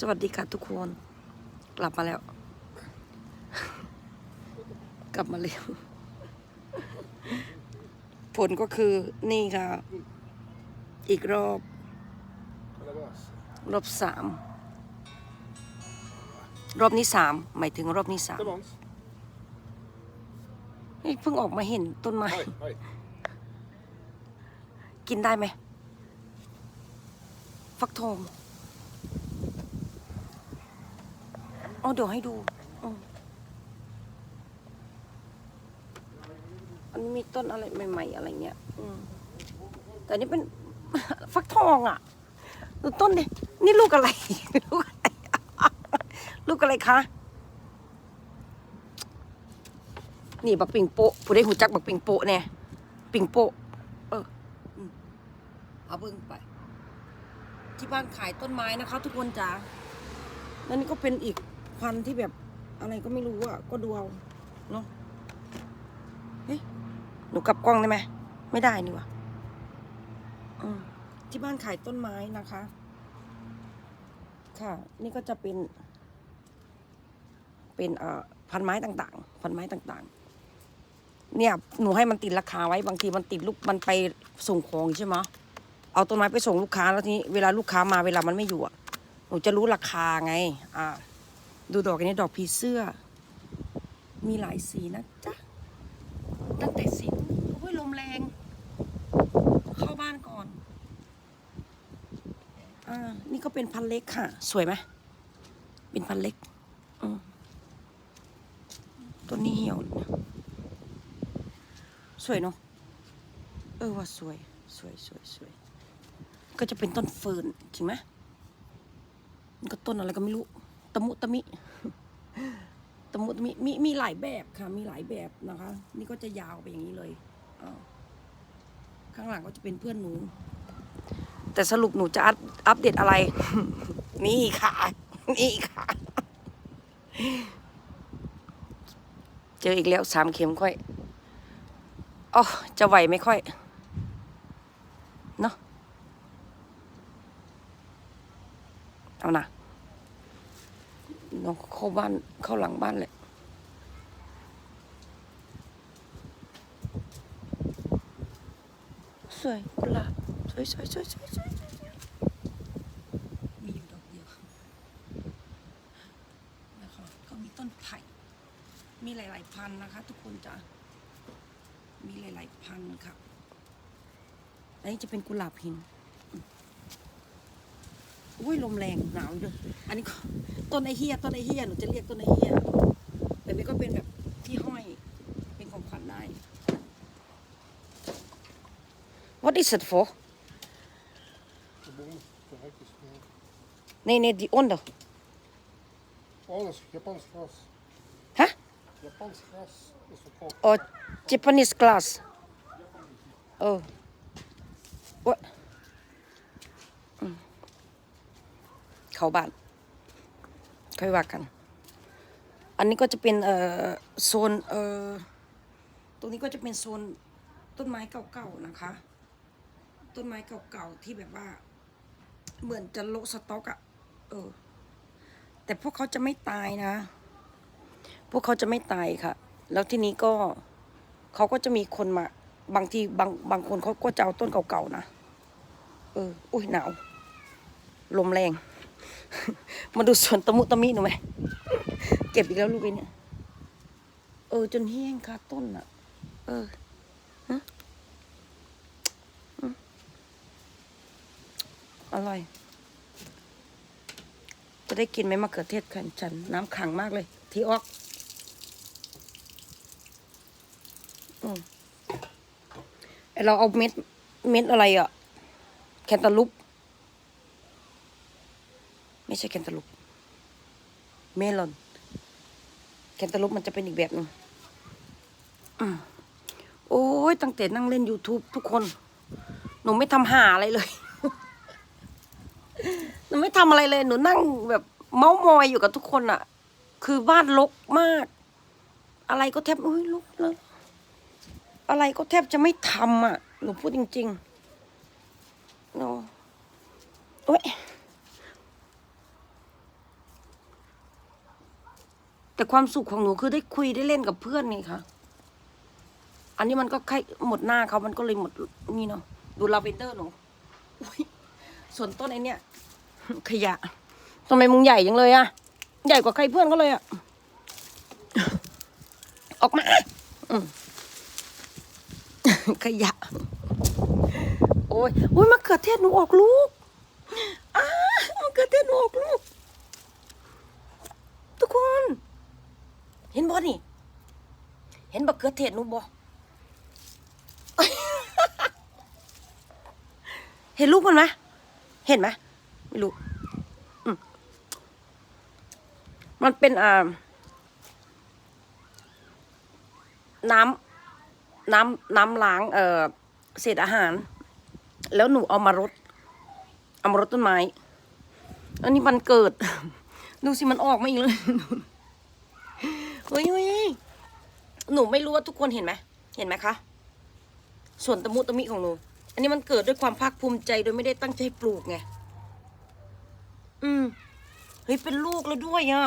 สวัสดีค่ะทุกคน กลับมาแล้ว กลับมาเร็วผลก็คือนี่ค่ะ อีกรอบ Calabas. รอบสามรอบนี้สามหมายถึงรอบนี้สาม Come on. เฮ้ยเพิ่งออกมาเห็นต้นไม้ Hoi, hoi. กินได้ไหม ฟักทอง เอเดี๋ยวให้ดูอันนี้มีต้นอะไรใหม่ๆอะไรเงี้ย อืมแต่นี่เป็น ฟักทองอะ ดูต้นดินี่ลูกอะไร ลูกอะไร ลูกอะไรคะ นี่บักปิงโปะผู้ได้หูจักบักปิงโปะเนี่ย ปิงโปะเอออืมเอาเบิ่งไป ที่บ้านขายต้นไม้นะคะ ทุกคนจ๋าแล้วนี่ก็เป็นอีก พันที่แบบอะไรก็ไม่รู้อะ ก็ดูเอาเนาะเฮ้ยหนูกลับกล้องได้ไหมไม่ได้นี่วะที่บ้านขายต้นไม้นะคะ ค่ะ นี่ก็จะเป็น เป็นเอ่อพันไม้ต่างๆพันไม้ต่างๆ เนี่ย หนูให้มันติดราคาไว้บางทีมันติดลูกมันไปส่งของใช่ไหมเอาต้นไม้ไปส่งลูกค้าแล้วทีนี้เวลาลูกค้ามาเวลามันไม่อยู่อะหนูจะรู้ราคาไง อ่า ดูดอกอันนี้ดอกผีเสื้อ มีหลายสีนะจ๊ะ ตั้งแต่สีโอ้ยลมแรง เข้าบ้านก่อน อ่า นี่ก็เป็นพันเล็กค่ะ สวยไหมเป็นพันเล็กต้นนี้เหี่ยว สวยเนาะ เออว่าสวย สวยสวยสวย ก็จะเป็นต้นเฟิร์นจริงไหมมันก็ต้นอะไรก็ไม่รู้ ตะมุตะมิตะมุตะมิมีมีหลายแบบค่ะ มีหลายแบบนะคะ นี่ก็จะยาวไปอย่างนี้เลยข้างหลังก็จะเป็นเพื่อนหนู แต่สรุปหนูจะอัปอัปเดตอะไร นี่ค่ะ นี่ค่ะ เจออีกแล้วสามเข็มค่อยอ๋อจะไหวไม่ค่อยเนาะเอานะ น้องเข้าบ้านเข้าหลังบ้านเลยสวยกุหลาบสวยสวยสวยสวยสวยสวยสวยมีอยู่ดอกเดียวนะคะก็มีต้นไผ่มีหลาย ๆ พันธุ์นะคะ ทุกคนจ้ะมีหลาย ๆ พันธุ์ค่ะอันนี้จะเป็นกุหลาบหินอุ้ยลมแรงหนาวอยู่ด้วย อันนี้ก็ต้นไอเฮียต้นไอเฮียหนูจะเรียกต้นไอเฮียแต่นี่ก็เป็นแบบที่ห้อย เป็นของขวัญได้ What is it for? De boom, de hek is gewoon. Nee, nee, die onder. Oh, dat is Japans gras. Huh? Japans gras is verkocht. Or Japanese glass. Oh. What? อืมเข้าบ้าน ค่อยว่ากัน อันนี้ก็จะเป็นเอ่อโซนเอ่อตรงนี้ก็จะเป็นโซนต้นไม้เก่าๆนะคะ ต้นไม้เก่าๆที่แบบว่า เหมือนจะโลสต็อกอะเออ แต่พวกเขาจะไม่ตายนะ พวกเขาจะไม่ตายค่ะ แล้วทีนี้ก็เขาก็จะมีคนมา บางทีบางบางคนเขาก็จะเอาต้นเก่าๆนะ เออ อุ้ยหนาว ลมแรง มาดูสวนตะมุตะมิหนูไหมเก็บอีกแล้วลูกไอ้เนี่ย เออ จนแห้งค่ะต้นอะ เออฮะอร่อย จะได้กินไหมมะเขือเทศขันฉัน น้ำขังมากเลย ที่ออกอืมเราเอาเม็ด เม็ดอะไรอะแคนตาลูป ช่แคนตาลูปเมลอน แคนตาลูปมันจะเป็นอีกแบบหนึงโอ้ยตั้งแต่นั่งเล่น YouTube ทุกคน หนูไม่ทำหาอะไรเลย หนูไม่ทำอะไรเลย หนูนั่งแบบเมาส์มอยอยู่กับทุกคนอะคือบ้านรกมาก อะไรก็แทบอุ้ยลุกเลยอะไรก็แทบจะไม่ทำอะหนูพูดจริงๆเนาะโอ้ย แต่ความสุขของหนูคือได้คุยได้เล่นกับเพื่อนไงคะอันนี้มันก็ใกล้หมดหน้าเขามันก็เลยหมดนี่เนาะดูลาเวนเดอร์หนูอุ๊ยส่วนต้นไอเนี้ยขยะทำไมมึงใหญ่ยังเลยอะใหญ่กว่าใครเพื่อนก็เลยอะออกมาขยะ โอ้ยโอ้ยมะเขือเทศหนูออกลูกอ้ามะเขือเทศหนูออกลูก ทุกคน เห็นบ่นี่ เห็นมะเขือเทศนูบ่เห็นลูกมันไหมเห็นไหมไม่รู้มมันเป็นอ่าน้ำน้ำน้ำล้างเอ่อเศษอาหาร แล้วหนูเอามารดเอามารดต้นไม้ อันนี้มันเกิด ดูสิมันออกมาอีกเลย เฮ้ยหนูไม่รู้ว่าทุกคนเห็นไหมเห็นไหมคะ ส่วนตะมุตะมิของหนู อันนี้มันเกิดด้วยความภาคภูมิใจโดยไม่ได้ตั้งใจปลูกไง อืม เฮ้ย เป็นลูกแล้วด้วยอะ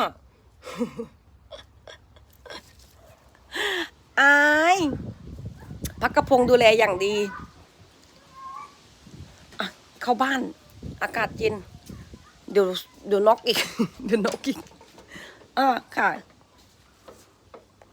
อายพักกระพงดูแลอย่างดี เข้าบ้าน อากาศเย็น เดี๋ยวเดี๋ยวนอกอีก เดี๋ยวนอกอีก อ่าค่ะ